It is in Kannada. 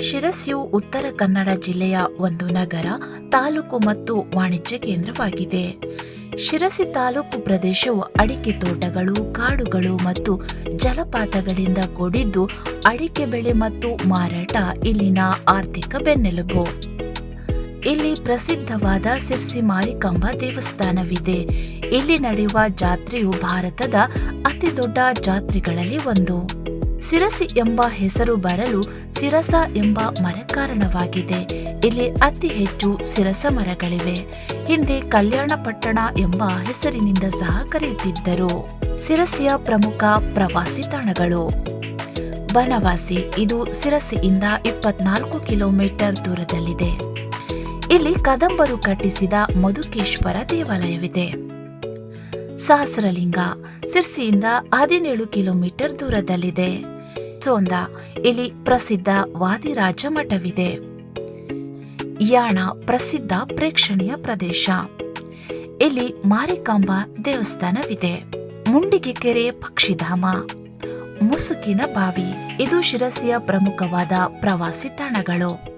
ಶಿರಸಿಯು ಉತ್ತರ ಕನ್ನಡ ಜಿಲ್ಲೆಯ ಒಂದು ನಗರ, ತಾಲೂಕು ಮತ್ತು ವಾಣಿಜ್ಯ ಕೇಂದ್ರವಾಗಿದೆ. ಶಿರಸಿ ತಾಲೂಕು ಪ್ರದೇಶವು ಅಡಿಕೆ ತೋಟಗಳು, ಕಾಡುಗಳು ಮತ್ತು ಜಲಪಾತಗಳಿಂದ ಕೂಡಿದ್ದು ಅಡಿಕೆ ಬೆಳೆ ಮತ್ತು ಮಾರಾಟ ಇಲ್ಲಿನ ಆರ್ಥಿಕ ಬೆನ್ನೆಲುಬು. ಇಲ್ಲಿ ಪ್ರಸಿದ್ಧವಾದ ಸಿರ್ಸಿ ಮಾರಿಕಾಂಬ ದೇವಸ್ಥಾನವಿದೆ. ಇಲ್ಲಿ ನಡೆಯುವ ಜಾತ್ರೆಯು ಭಾರತದ ಅತಿ ದೊಡ್ಡ ಜಾತ್ರೆಗಳಲ್ಲಿ ಒಂದು. ಸಿರಸಿ ಎಂಬ ಹೆಸರು ಬರಲು ಸಿರಸ ಎಂಬ ಮರ ಕಾರಣವಾಗಿದೆ ಇಲ್ಲಿ ಅತಿ ಹೆಚ್ಚು ಸಿರಸ ಮರಗಳಿವೆ. ಹಿಂದೆ ಕಲ್ಯಾಣ ಪಟ್ಟಣ ಎಂಬ ಹೆಸರಿನಿಂದ ಸಹ ಕರೆಯುತ್ತಿದ್ದರು. ಸಿರಸಿಯ ಪ್ರಮುಖ ಪ್ರವಾಸಿ ತಾಣಗಳು. ಬನವಾಸಿ, ಇದು ಸಿರಸಿಯಿಂದ ಇಪ್ಪತ್ನಾಲ್ಕು ಕಿಲೋಮೀಟರ್ ದೂರದಲ್ಲಿದೆ. ಇಲ್ಲಿ ಕದಂಬರು ಕಟ್ಟಿಸಿದ ಮಧುಕೇಶ್ವರ ದೇವಾಲಯವಿದೆ. ಸಹಸ್ರಲಿಂಗ ಸಿರ್ಸಿಯಿಂದ ಹದಿನೇಳು ಕಿಲೋಮೀಟರ್ ದೂರದಲ್ಲಿದೆ. ಸೋಂದ, ಇಲ್ಲಿ ಪ್ರಸಿದ್ಧ ವಾದಿರಾಜ ಮಠವಿದೆ. ಯಾಣ, ಪ್ರಸಿದ್ಧ ಪ್ರೇಕ್ಷಣೀಯ ಪ್ರದೇಶ. ಇಲ್ಲಿ ಮಾರಿಕಾಂಬಾ ದೇವಸ್ಥಾನವಿದೆ. ಮುಂಡಿಗೆ ಕೆರೆ ಪಕ್ಷಿಧಾಮ. ಮುಸುಕಿನ ಬಾವಿ, ಇದು ಶಿರಸಿಯ ಪ್ರಮುಖವಾದ ಪ್ರವಾಸಿ ತಾಣಗಳು.